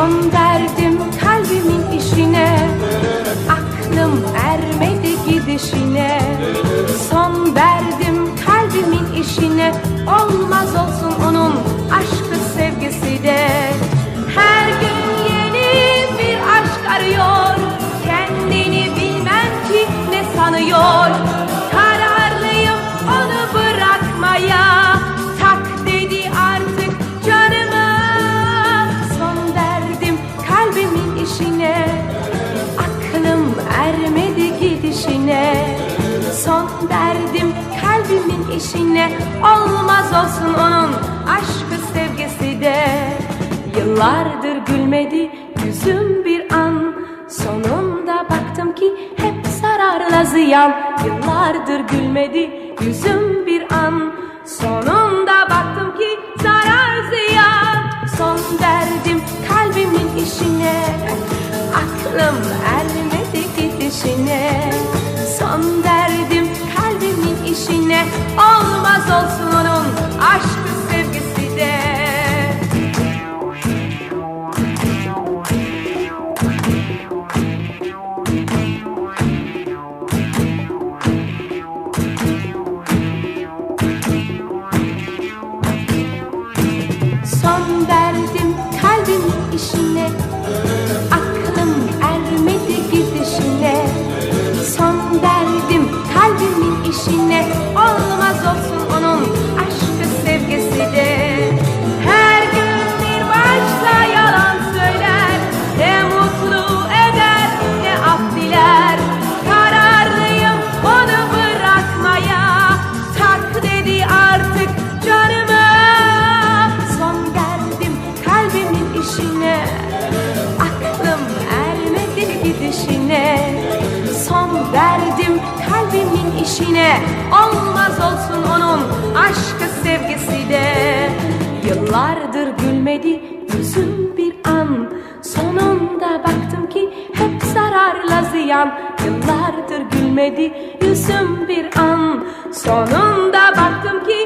Son derdim kalbimin işine. Aklım ermedi gidişine. İşine Olmaz olsun onun aşkı sevgisi de. Yıllardır gülmedi yüzüm bir an. Sonunda baktım ki hep zararla ziyan. Yıllardır gülmedi yüzüm bir an. Sonunda baktım ki zarar ziyan. Son verdim kalbimin işine. Aklım ermedi gidişine Son verdim kalbimin işine. Olmaz olsun onun aşkı sevgisi de. Yıllardır gülmedi yüzüm bir an. Sonunda baktım ki hep zararla ziyan. Yıllardır gülmedi yüzüm bir an. Sonunda baktım ki